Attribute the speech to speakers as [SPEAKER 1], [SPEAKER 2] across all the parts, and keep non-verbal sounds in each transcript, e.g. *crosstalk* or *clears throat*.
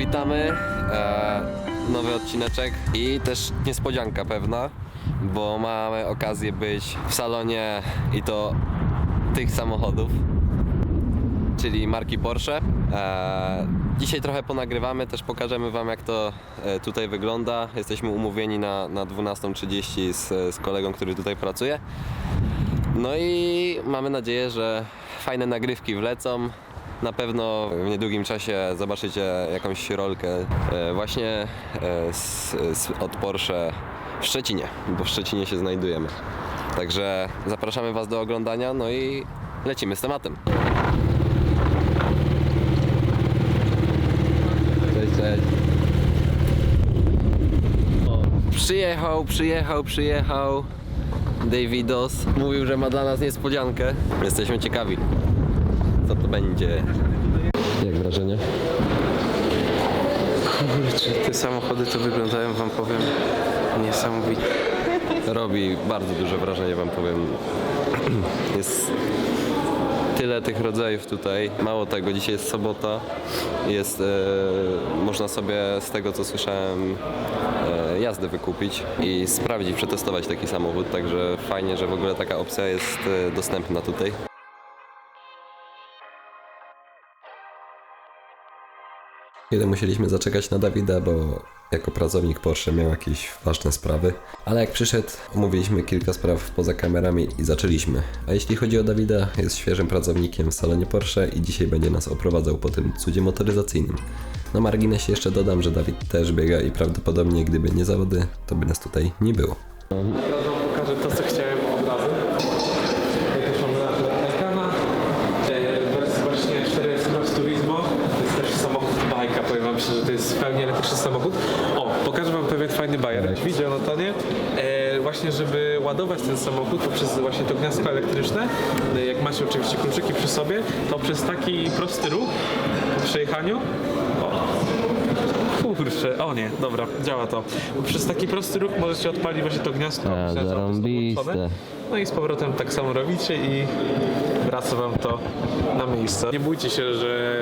[SPEAKER 1] Witamy. E, nowy odcineczek i też niespodzianka pewna, bo mamy okazję być w salonie i to tych samochodów, czyli marki Porsche. E, dzisiaj trochę ponagrywamy, też pokażemy Wam jak to e, tutaj wygląda. Jesteśmy umówieni na, na 12.30 z, z kolegą, który tutaj pracuje. No i mamy nadzieję, że fajne nagrywki wlecą. Na pewno w niedługim czasie zobaczycie jakąś rolkę e, właśnie e, z, z, od Porsche w Szczecinie, bo w Szczecinie się znajdujemy. Także zapraszamy Was do oglądania, no i lecimy z tematem. Cześć, cześć. Przyjechał, przyjechał, przyjechał. Davidos mówił, że ma dla nas niespodziankę. Jesteśmy ciekawi, co to będzie. Jak wrażenie?
[SPEAKER 2] Kurczę, te samochody to wyglądają, wam powiem, niesamowicie.
[SPEAKER 1] Robi bardzo duże wrażenie, wam powiem. *clears throat* Jest tyle tych rodzajów tutaj. Mało tego, dzisiaj jest sobota. Jest, e, można sobie z tego co słyszałem e, jazdę wykupić i sprawdzić, przetestować taki samochód. Także fajnie, że w ogóle taka opcja jest e, dostępna tutaj. Kiedy musieliśmy zaczekać na Dawida, bo jako pracownik Porsche miał jakieś ważne sprawy. Ale jak przyszedł, omówiliśmy kilka spraw poza kamerami i zaczęliśmy. A jeśli chodzi o Dawida, jest świeżym pracownikiem w salonie Porsche i dzisiaj będzie nas oprowadzał po tym cudzie motoryzacyjnym. Na marginesie jeszcze dodam, że Dawid też biega i prawdopodobnie gdyby nie zawody, to by nas tutaj nie było.
[SPEAKER 2] Teraz wam pokażę to, co chciałem od razu. Tutaj też mamy na ekrana. E, wersja właśnie 4S Cross Turismo. To jest też samochód szczerze, to jest pełnie elektryczny samochód. O, pokażę wam pewien fajny bajer. Widział na tonie. E, właśnie, żeby ładować ten samochód poprzez właśnie to gniazdko elektryczne, e, jak macie oczywiście kluczyki przy sobie, to przez taki prosty ruch po przejechaniu Kurczę, o nie, dobra, działa to. Przez taki prosty ruch możecie odpalić właśnie to gniazdko.
[SPEAKER 1] A, zarąbiste.
[SPEAKER 2] podłączone. No i z powrotem tak samo robicie i wraca wam to na miejsce. Nie bójcie się, że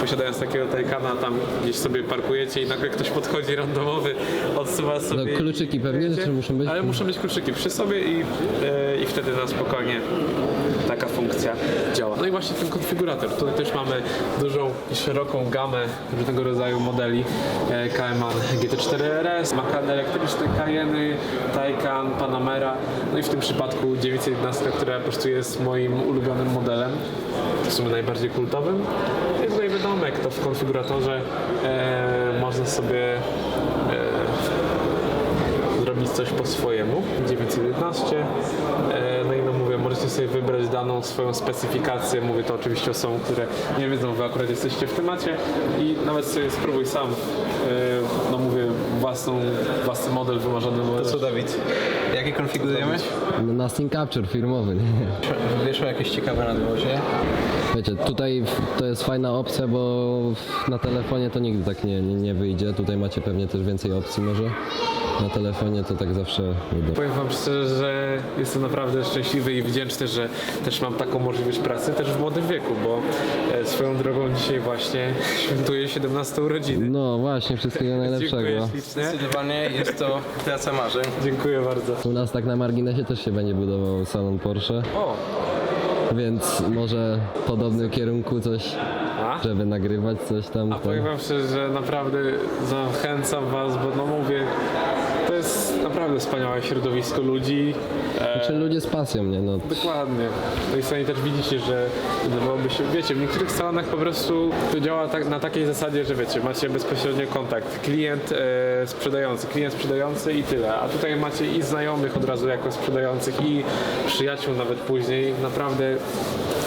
[SPEAKER 2] posiadając takiego Taycana tam gdzieś sobie parkujecie i nagle ktoś podchodzi randomowy, odsuwa sobie...
[SPEAKER 3] No, kluczyki pewnie, czy muszą być?
[SPEAKER 2] Ale muszą być kluczyki przy sobie i, e, i wtedy na spokojnie taka funkcja działa. No i właśnie ten konfigurator. Tutaj też mamy dużą i szeroką gamę różnego rodzaju modeli e, Cayman GT4 RS, Macan elektryczne Cayenne, Taycan, Panamera, no i w tym przypadku 911, która po prostu jest moim ulubionym modelem, w sumie najbardziej kultowym. I tutaj wiadomo, jak to w konfiguratorze e, można sobie e, zrobić coś po swojemu. 911. E, no i no mówię, możecie sobie wybrać daną swoją specyfikację. Mówię to oczywiście osobom, które nie wiedzą, wy akurat jesteście w temacie i nawet sobie spróbuj sam. E, no mówię, własną, własny model wymarzony model.
[SPEAKER 4] Co Dawid? Jakie konfigurujemy?
[SPEAKER 3] No, Nasting Capture firmowy, nie?
[SPEAKER 4] Wyszło jakieś ciekawe na dworze.
[SPEAKER 3] Wiecie, tutaj to jest fajna opcja, bo na telefonie to nigdy tak nie, nie, nie wyjdzie. Tutaj macie pewnie też więcej opcji może. Na telefonie to tak zawsze wyjdzie.
[SPEAKER 2] Powiem Wam szczerze, że jestem naprawdę szczęśliwy i wdzięczny, że też mam taką możliwość pracy też w młodym wieku, bo e, swoją drogą dzisiaj właśnie świętuję 17 urodziny.
[SPEAKER 3] No właśnie, wszystkiego *laughs*
[SPEAKER 2] Dziękuję
[SPEAKER 3] najlepszego.
[SPEAKER 2] ślicznie.
[SPEAKER 4] Zdecydowanie jest to praca marzeń.
[SPEAKER 2] Dziękuję bardzo.
[SPEAKER 3] U nas tak na marginesie też się będzie budował salon Porsche,
[SPEAKER 2] O,
[SPEAKER 3] więc może w podobnym kierunku coś,
[SPEAKER 2] a?
[SPEAKER 3] żeby nagrywać coś tam.
[SPEAKER 2] A
[SPEAKER 3] to-
[SPEAKER 2] powiem wam szczerze, że naprawdę zachęcam was, bo no mówię, to jest naprawdę wspaniałe środowisko ludzi. E,
[SPEAKER 3] Czy ludzie z pasją, nie? No,
[SPEAKER 2] Dokładnie. No i sami też widzicie, że wydawałoby się, wiecie, w niektórych salonach po prostu to działa tak, na takiej zasadzie, że wiecie, macie bezpośrednio kontakt. Klient e, sprzedający, klient sprzedający i tyle. A tutaj macie i znajomych od razu jako sprzedających i przyjaciół nawet później. Naprawdę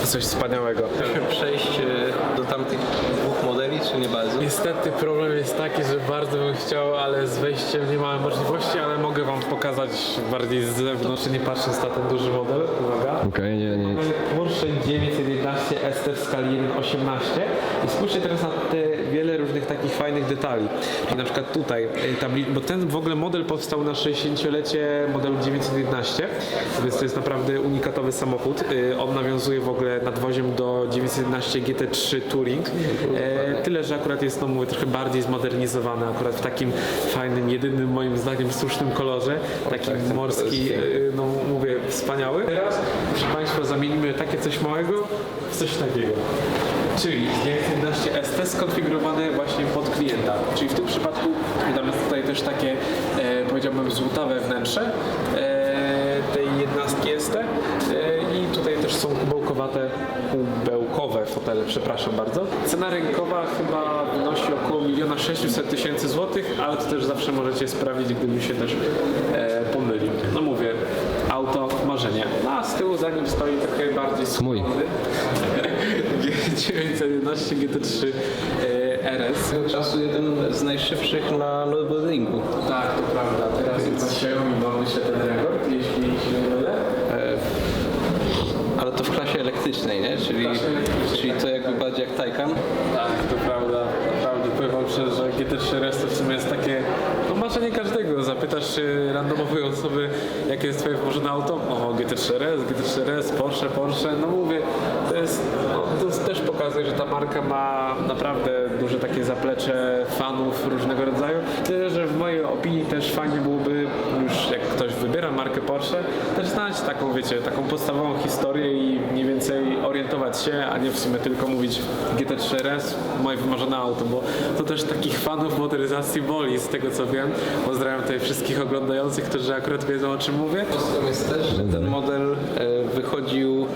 [SPEAKER 2] coś wspaniałego.
[SPEAKER 4] Przejść e, do tamtych dwóch modeli, czy nie bardzo?
[SPEAKER 2] Niestety problem jest taki, że bardzo bym chciał, ale z wejściem nie mamy możliwości, ale mogę wam pokazać bardziej z zewnątrz, nie patrząc na ten duży model. Uwaga.
[SPEAKER 3] okej, nie, nie.
[SPEAKER 2] Porsche 911 ST w skali 1.18 i spójrzcie teraz na te różnych takich fajnych detali. I na przykład tutaj, tabli- bo ten w ogóle model powstał na 60-lecie modelu 911, więc to jest naprawdę unikatowy samochód. Y, On nawiązuje w ogóle nadwoziem do 911 GT3 Touring. E, Tyle, że akurat jest, no mówię, trochę bardziej zmodernizowany, akurat w takim fajnym, jedynym moim zdaniem słusznym kolorze, takim morski, y, no mówię, wspaniały. Teraz, proszę Państwa, zamienimy takie coś małego w coś takiego. Czyli 911 ST skonfigurowane właśnie pod klienta. Czyli w tym przypadku mamy tutaj też takie, e, powiedziałbym, złotawe wnętrze e, tej jednostki ST e, i tutaj też są kubełkowate, kubełkowe fotele, przepraszam bardzo. Cena rynkowa chyba wynosi około 1 600 tysięcy złotych, ale to też zawsze możecie sprawdzić, gdybym się też e, pomylił. No mówię, auto marzenie. No a z tyłu za nim stoi trochę bardziej
[SPEAKER 3] Mój.
[SPEAKER 2] Skromny 911 GT3 e, RS.
[SPEAKER 4] Tego czasu jeden z najszybszych na Nürburgringu.
[SPEAKER 2] Tak, to prawda. Teraz chyba Xiaomi ma myślę ten rekord, jeśli się nie mylę.
[SPEAKER 4] Ale to w klasie elektrycznej, nie? Czyli,
[SPEAKER 2] klasie elektrycznej,
[SPEAKER 4] czyli to jakby bardziej jak Taycan.
[SPEAKER 2] Tak, to prawda. Szczerze, że GT3 RS to w sumie jest takie no marzenie każdego. Zapytasz y, randomowej osoby, jakie jest twoje wymarzone auto? O, GT3 RS, GT3 RS, Porsche, Porsche. No mówię, to jest, no, to też pokazuje, że ta marka ma naprawdę duże takie zaplecze fanów różnego rodzaju. Tyle, że w mojej opinii też fajnie byłoby ktoś wybiera markę Porsche, też znać taką, wiecie, taką podstawową historię i mniej więcej orientować się, a nie w sumie tylko mówić GT3 RS, moje wymarzone auto, bo to też takich fanów motoryzacji boli, z tego co wiem. Pozdrawiam tutaj wszystkich oglądających, którzy akurat wiedzą o czym mówię.
[SPEAKER 4] Jest też, że ten model e, wychodził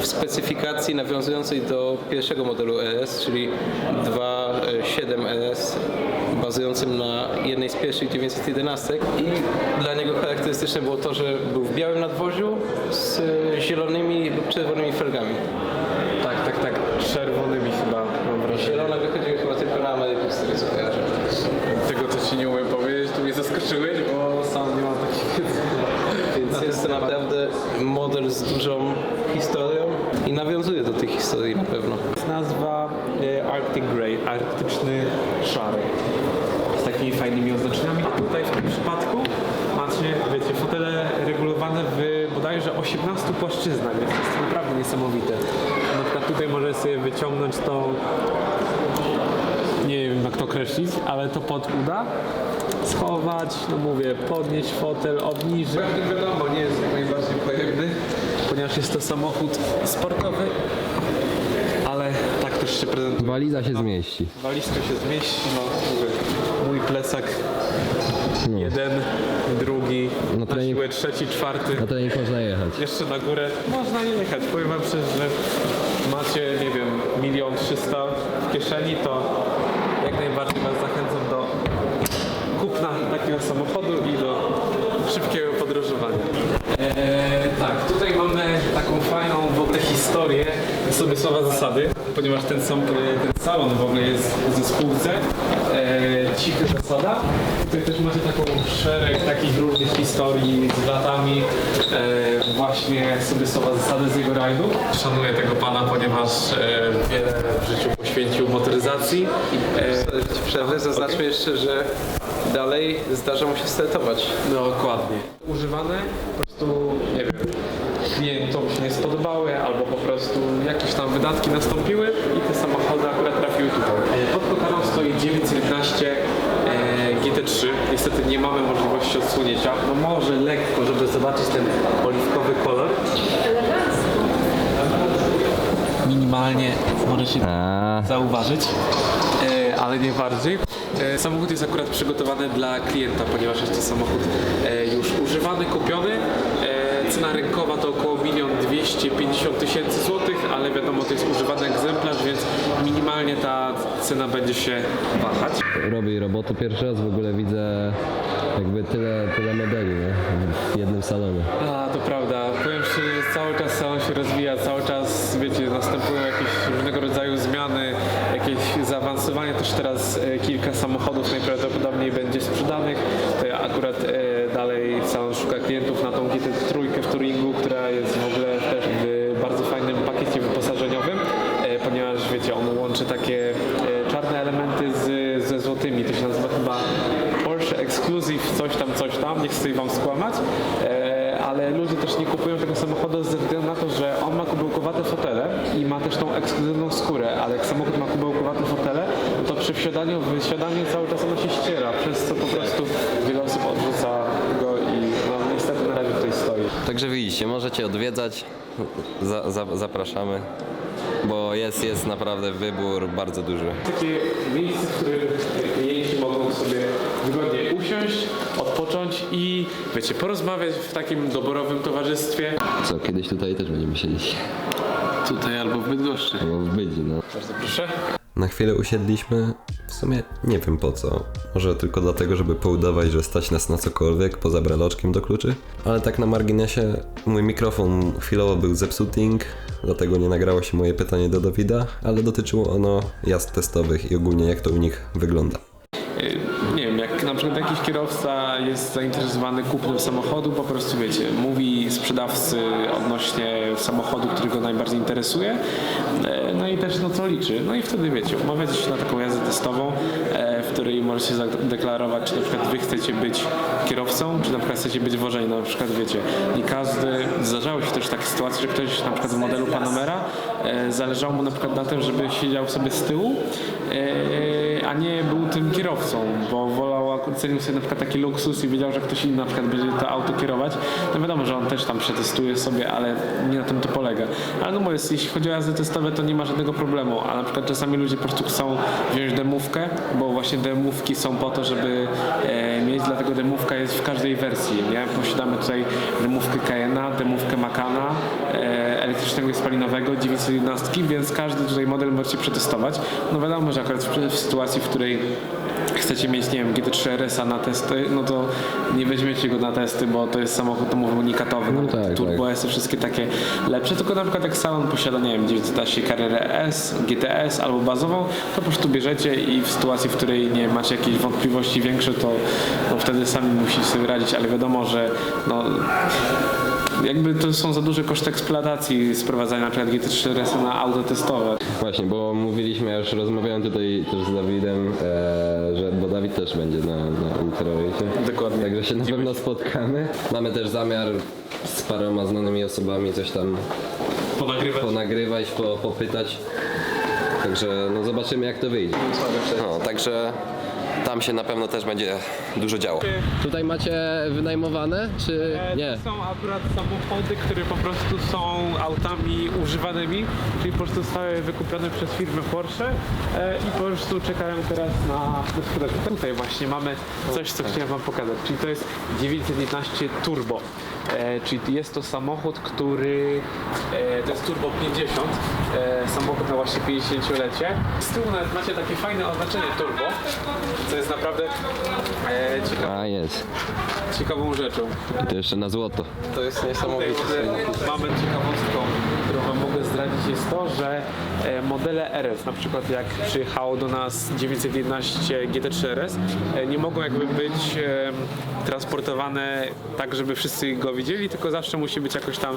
[SPEAKER 4] w specyfikacji nawiązującej do pierwszego modelu ES, czyli 2.7 ES bazującym na jednej z pierwszych 911 i dla niego charakterystyczne było to, że był w białym nadwoziu z e, zielonymi lub czerwonymi felgami.
[SPEAKER 2] Tak, tak, tak, czerwonymi chyba mam wrażenie.
[SPEAKER 4] Zielone wychodziły chyba tylko na Amerykę, z tego co kojarzę.
[SPEAKER 2] Tego to ci nie umiem powiedzieć, tu mnie zaskoczyłeś, bo sam nie mam wiedzy.
[SPEAKER 4] Więc jest to naprawdę model z dużą historią i nawiązuje do tej historii na pewno.
[SPEAKER 2] jest nazwa e, Arctic Grey, arktyczny szary. Z takimi fajnymi oznaczeniami. A tutaj w tym przypadku macie, wiecie, fotele regulowane w bodajże 18 płaszczyznach, więc to jest naprawdę niesamowite. Na przykład tutaj możesz sobie wyciągnąć to, nie wiem jak to określić, ale to pod uda, schować, no mówię, podnieść fotel, obniżyć. wiadomo, nie jest jak najbardziej pojemny, ponieważ jest to samochód sportowy, ale tak też się prezentuje.
[SPEAKER 3] Waliza się zmieści.
[SPEAKER 2] Walizka się zmieści, no mówię, mój plecak jeden, drugi,
[SPEAKER 3] No
[SPEAKER 2] na
[SPEAKER 3] trening-
[SPEAKER 2] siłę trzeci, czwarty.
[SPEAKER 3] Na trening można jechać.
[SPEAKER 2] Jeszcze na górę można jechać. Powiem wam szczerze, że macie, nie wiem, milion trzysta w kieszeni, to jak najbardziej was zachęcam do kupna takiego samochodu i do szybkiego podróżowania. Eee, tak, tutaj mamy taką fajną w ogóle historię sobie słowa zasady, ponieważ ten, sam, ten salon w ogóle jest w zespółce eee, Cichy Zasada. Tutaj też macie taką szereg takich różnych historii z latami eee, właśnie sobie słowa zasady z jego rajdu. Szanuję tego pana, ponieważ eee, wiele w życiu poświęcił motoryzacji.
[SPEAKER 4] Ci Przerwę, zaznaczmy jeszcze, że dalej zdarza mu się startować.
[SPEAKER 2] Dokładnie. Używane po prostu, nie wiem, klientom się nie spodobały albo po prostu wydatki nastąpiły i te samochody akurat trafiły tutaj. E, Pod kotarą stoi 911 e, GT3. Niestety nie mamy możliwości odsunięcia. No może lekko, żeby zobaczyć ten oliwkowy kolor. Minimalnie możecie zauważyć, e, ale nie bardziej. E, Samochód jest akurat przygotowany dla klienta, ponieważ jest to samochód e, już używany, kupiony. Cena rynkowa to około 1 250 tysięcy złotych, ale wiadomo, to jest używany egzemplarz, więc minimalnie ta cena będzie się wahać.
[SPEAKER 3] Robię robotę pierwszy raz, w ogóle widzę jakby tyle, tyle modeli nie? w jednym salonie.
[SPEAKER 2] A, to prawda. Powiem szczerze, że cały czas salon się rozwija, cały czas, wiecie, następują jakieś różnego rodzaju zmiany, jakieś zaawansowanie. Też teraz e, kilka samochodów najprawdopodobniej będzie sprzedanych. To ja akurat e, dalej cały szuka klientów na tą GT trójkę w Turingu, która jest w ogóle też w bardzo fajnym pakiecie wyposażeniowym, e, ponieważ wiecie, on łączy takie e, czarne elementy z, ze złotymi, to się nazywa chyba Porsche Exclusive coś tam, coś tam, nie chcę wam skłamać, e, ale ludzie też nie kupują tego samochodu ze względu na to, że on ma kubełkowate fotele i ma też tą ekskluzywną skórę, ale jak samochód ma kubełkowate fotele, to przy wsiadaniu, wysiadaniu cały czas ono się ściera, przez co po prostu wiele osób odrzuca.
[SPEAKER 1] Także widzicie, możecie odwiedzać, za, za, zapraszamy, bo jest, jest naprawdę wybór bardzo duży.
[SPEAKER 2] takie miejsce, w którym klienci mogą sobie wygodnie usiąść, odpocząć i wiecie, porozmawiać w takim doborowym towarzystwie.
[SPEAKER 3] Co, kiedyś tutaj też będziemy siedzieć.
[SPEAKER 4] Tutaj albo w Bydgoszczy.
[SPEAKER 3] Albo w Bydzi, no.
[SPEAKER 2] Bardzo proszę.
[SPEAKER 1] Na chwilę usiedliśmy, w sumie nie wiem po co. Może tylko dlatego, żeby poudawać, że stać nas na cokolwiek poza breloczkiem do kluczy. Ale tak na marginesie, mój mikrofon chwilowo był zepsuting, dlatego nie nagrało się moje pytanie do Dawida, ale dotyczyło ono jazd testowych i ogólnie jak to u nich wygląda.
[SPEAKER 2] Nie wiem, jak na przykład jakiś kierowca jest zainteresowany kupnem samochodu, po prostu wiecie, mówi sprzedawcy odnośnie samochodu, który go najbardziej interesuje, e, no i też no co liczy. No i wtedy wiecie, umawiacie się na taką jazdę testową, e, w której możecie zadeklarować, czy na przykład wy chcecie być kierowcą, czy na przykład chcecie być wożeni. Na przykład wiecie, nie każdy, zdarzały się też takie sytuacje, że ktoś na przykład w modelu Panamera e, zależało mu na przykład na tym, żeby siedział sobie z tyłu, nie był tym kierowcą, bo wolał, cenił sobie na przykład taki luksus i wiedział, że ktoś inny na przykład będzie to auto kierować. No wiadomo, że on też tam przetestuje sobie, ale nie na tym to polega. Ale no mówię, jeśli chodzi o jazdy testowe, to nie ma żadnego problemu, a na przykład czasami ludzie po prostu chcą wziąć demówkę, bo właśnie demówki są po to, żeby e, mieć, dlatego demówka jest w każdej wersji, nie? Posiadamy tutaj demówkę Cayena, demówkę Macana, elektrycznego i spalinowego, 911, więc każdy tutaj model możecie przetestować. No wiadomo, że akurat w, sytuacji, w której chcecie mieć, nie wiem, GT3 RS-a na testy, no to nie weźmiecie go na testy, bo to jest samochód, to mówię, unikatowy, no,
[SPEAKER 3] tak,
[SPEAKER 2] Turbo S, wszystkie takie lepsze, tylko na przykład jak salon posiada, nie wiem, 911 Carrera S, GTS albo bazową, to po prostu bierzecie i w sytuacji, w której nie macie jakichś wątpliwości większe, to no, wtedy sami musicie sobie radzić, ale wiadomo, że no, jakby to są za duże koszty eksploatacji sprowadzania na przykład GT3 RS na auto testowe.
[SPEAKER 3] Właśnie, bo mówiliśmy, ja już rozmawiałem tutaj też z Dawidem, e, że, bo Dawid też będzie na, na.
[SPEAKER 2] Dokładnie.
[SPEAKER 3] Także się na pewno spotkamy. Mamy też zamiar z paroma znanymi osobami coś tam
[SPEAKER 2] Ponagrywać.
[SPEAKER 3] ponagrywać, po, popytać. Także no zobaczymy jak to wyjdzie.
[SPEAKER 1] No, także tam się na pewno też będzie dużo działo.
[SPEAKER 3] Tutaj macie wynajmowane, czy nie?
[SPEAKER 2] To są akurat samochody, które po prostu są autami używanymi, czyli po prostu zostały wykupione przez firmę Porsche e, i po prostu czekają teraz na na sprzedaż. Tutaj właśnie mamy coś, co chciałem wam pokazać, czyli to jest 911 Turbo. E, czyli jest to samochód, który e, to jest Turbo 50, e, samochód na właśnie 50-lecie. Z tyłu nawet macie takie fajne oznaczenie Turbo, co jest naprawdę e, ciekawe,
[SPEAKER 3] A jest.
[SPEAKER 2] ciekawą rzeczą.
[SPEAKER 3] I to jeszcze na złoto.
[SPEAKER 4] To jest niesamowite.
[SPEAKER 2] mamy ciekawostką, którą Wam mogę zdradzić, jest to, że e, modele RS, na przykład jak przyjechało do nas 911 GT3 RS, nie mogą jakby być transportowane tak, żeby wszyscy go widzieli, tylko zawsze musi być jakoś tam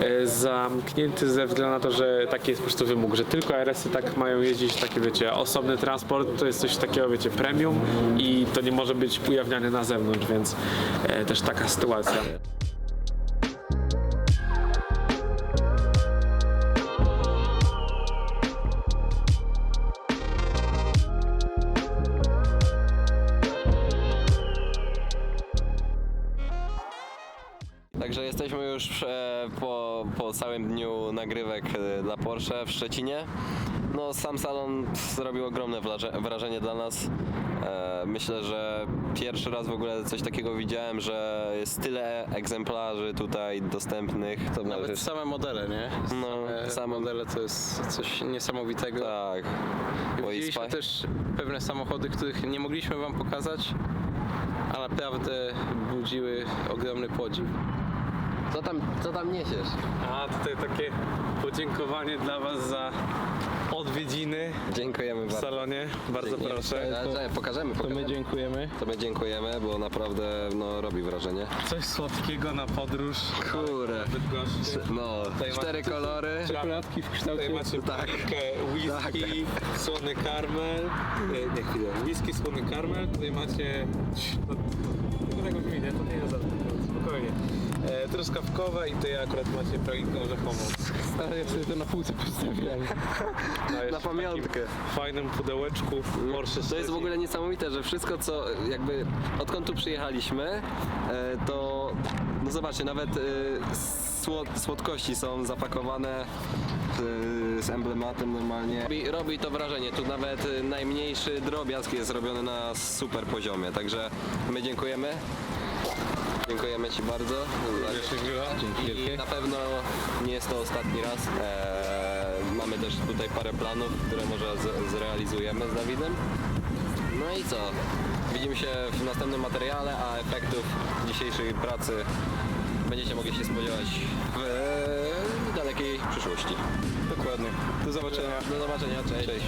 [SPEAKER 2] e, zamknięty ze względu na to, że taki jest po prostu wymóg, że tylko RS-y tak mają jeździć, taki wiecie, osobny transport, to jest coś takiego, wiecie, premium i to nie może być ujawniane na zewnątrz, więc e, też taka sytuacja.
[SPEAKER 1] Także jesteśmy już e, po, po całym dniu nagrywek e, dla Porsche w Szczecinie. No sam salon zrobił ogromne wraże- wrażenie dla nas. E, myślę, że pierwszy raz w ogóle coś takiego widziałem, że jest tyle egzemplarzy tutaj dostępnych. To
[SPEAKER 4] Nawet same modele, nie?
[SPEAKER 1] No,
[SPEAKER 4] Same
[SPEAKER 1] same-
[SPEAKER 4] modele to jest coś niesamowitego.
[SPEAKER 1] Tak.
[SPEAKER 4] Widzieliśmy też pewne samochody, których nie mogliśmy wam pokazać, a naprawdę budziły ogromny podziw.
[SPEAKER 3] Co tam, co tam niesiesz?
[SPEAKER 2] A tutaj takie podziękowanie dla Was za odwiedziny
[SPEAKER 1] Dziękujemy
[SPEAKER 2] w
[SPEAKER 1] bardzo.
[SPEAKER 2] salonie. Bardzo
[SPEAKER 1] Dzięki.
[SPEAKER 2] proszę.
[SPEAKER 3] Pokażemy, pokażemy.
[SPEAKER 4] To my dziękujemy.
[SPEAKER 1] To my dziękujemy, bo naprawdę no, robi wrażenie.
[SPEAKER 2] Coś słodkiego na podróż.
[SPEAKER 1] Kurde.
[SPEAKER 2] Bydgoszczy.
[SPEAKER 1] No,
[SPEAKER 2] Tutaj
[SPEAKER 1] cztery kolory.
[SPEAKER 4] Czekoladki w
[SPEAKER 2] Tutaj
[SPEAKER 4] kształcie...
[SPEAKER 2] macie pakę whisky, słony karmel. Nie, nie chwilę. Whisky, słony karmel. Tutaj macie... No, truskawkowe i ty akurat macie pralinkę orzechową.
[SPEAKER 4] Ale ja sobie to na półce postawiłem. *laughs*
[SPEAKER 1] Na
[SPEAKER 2] w takim
[SPEAKER 1] pamiątkę.
[SPEAKER 2] fajnym pudełeczku Porsche
[SPEAKER 1] To jest w ogóle niesamowite, że wszystko co jakby odkąd tu przyjechaliśmy, e, to no zobaczcie, nawet e, słod, słodkości są zapakowane e, z emblematem normalnie. Robi, robi to wrażenie, tu nawet e, najmniejszy drobiazg jest robiony na super poziomie, także my dziękujemy. Dziękujemy Ci bardzo.
[SPEAKER 4] Dzięki
[SPEAKER 1] I na pewno nie jest to ostatni raz. Eee, mamy też tutaj parę planów, które może z, zrealizujemy z Dawidem. No i co? Widzimy się w następnym materiale, a efektów dzisiejszej pracy będziecie mogli się spodziewać w dalekiej przyszłości.
[SPEAKER 4] Dokładnie. Do zobaczenia.
[SPEAKER 1] Do zobaczenia, cześć. cześć.